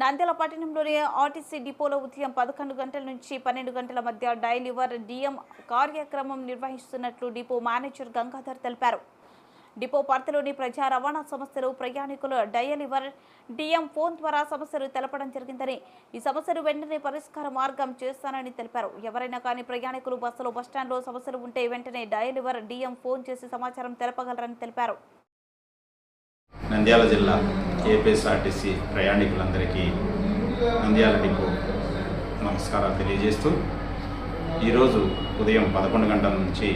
నంద్యాల పట్టణంలోని ఆర్టీసీ డిపోలో ఉదయం పదకొండు గంటల నుంచి పన్నెండు గంటల మధ్య డైలివర్ డిఎం కార్యక్రమం నిర్వహిస్తున్నట్లు డిపో మేనేజర్ గంగాధర్ తెలిపారు. డిపో పరిధిలోని ప్రజా రవాణా సంస్థలు ప్రయాణికులు డయలివర్ డిఎం ఫోన్ ద్వారా సమస్యలు తెలపడం జరిగిందని ఈ సమస్యలు వెంటనే పరిష్కార మార్గం చేస్తానని తెలిపారు. ఎవరైనా కానీ ప్రయాణికులు బస్సులో బస్టాండ్లో సమస్యలు ఉంటే వెంటనే డయలివర్ డిఎం ఫోన్ చేసి సమాచారం తెలపగలరని తెలిపారు. నంద్యాల జిల్లా ఏపీఎస్ఆర్టీసీ ప్రయాణికులందరికీ నంద్యాల డిపో నమస్కారాలు తెలియజేస్తూ ఈరోజు ఉదయం పదకొండు గంటల నుంచి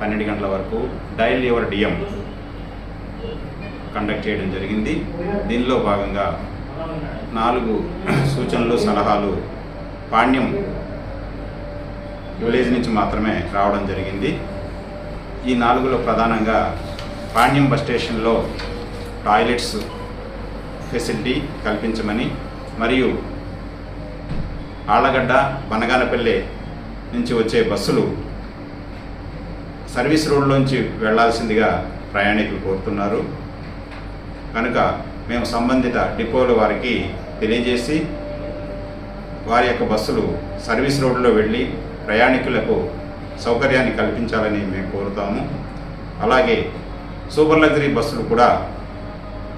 పన్నెండు గంటల వరకు డైల్ యువర్ డిఎం కండక్ట్ చేయడం జరిగింది. దీనిలో భాగంగా నాలుగు సూచనలు సలహాలు పాణ్యం విలేజ్ నుంచి మాత్రమే రావడం జరిగింది. ఈ నాలుగులో ప్రధానంగా పాణ్యం బస్ స్టేషన్లో టాయిలెట్స్ ఫెసిలిటీ కల్పించమని మరియు ఆళ్ళగడ్డ బనగానపల్లె నుంచి వచ్చే బస్సులు సర్వీస్ రోడ్లోంచి వెళ్ళాల్సిందిగా ప్రయాణికులు కోరుతున్నారు. కనుక మేము సంబంధిత డిపోల వారికి తెలియజేసి వారి యొక్క బస్సులు సర్వీస్ రోడ్లో వెళ్ళి ప్రయాణికులకు సౌకర్యాన్ని కల్పించాలని మేము కోరుతాము. అలాగే సూపర్ లగ్జరీ బస్సులు కూడా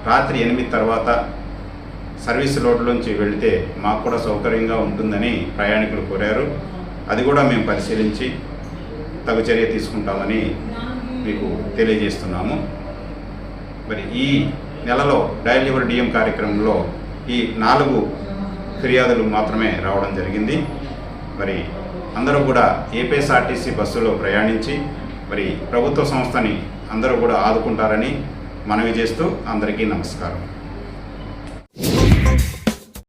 రాత్రి ఎనిమిది తర్వాత సర్వీస్ రోడ్లోంచి వెళితే మాకు కూడా సౌకర్యంగా ఉంటుందని ప్రయాణికులు కోరారు. అది కూడా మేము పరిశీలించి తగు చర్య తీసుకుంటామని మీకు తెలియజేస్తున్నాము. మరి ఈ నెలలో డయల్ యువర్ డిఎం కార్యక్రమంలో ఈ నాలుగు ఫిర్యాదులు మాత్రమే రావడం జరిగింది. మరి అందరూ కూడా ఏపీఎస్ఆర్టీసీ బస్సులో ప్రయాణించి మరి ప్రభుత్వ సంస్థని అందరూ కూడా ఆదుకుంటారని మనవి చేస్తూ అందరికీ నమస్కారం.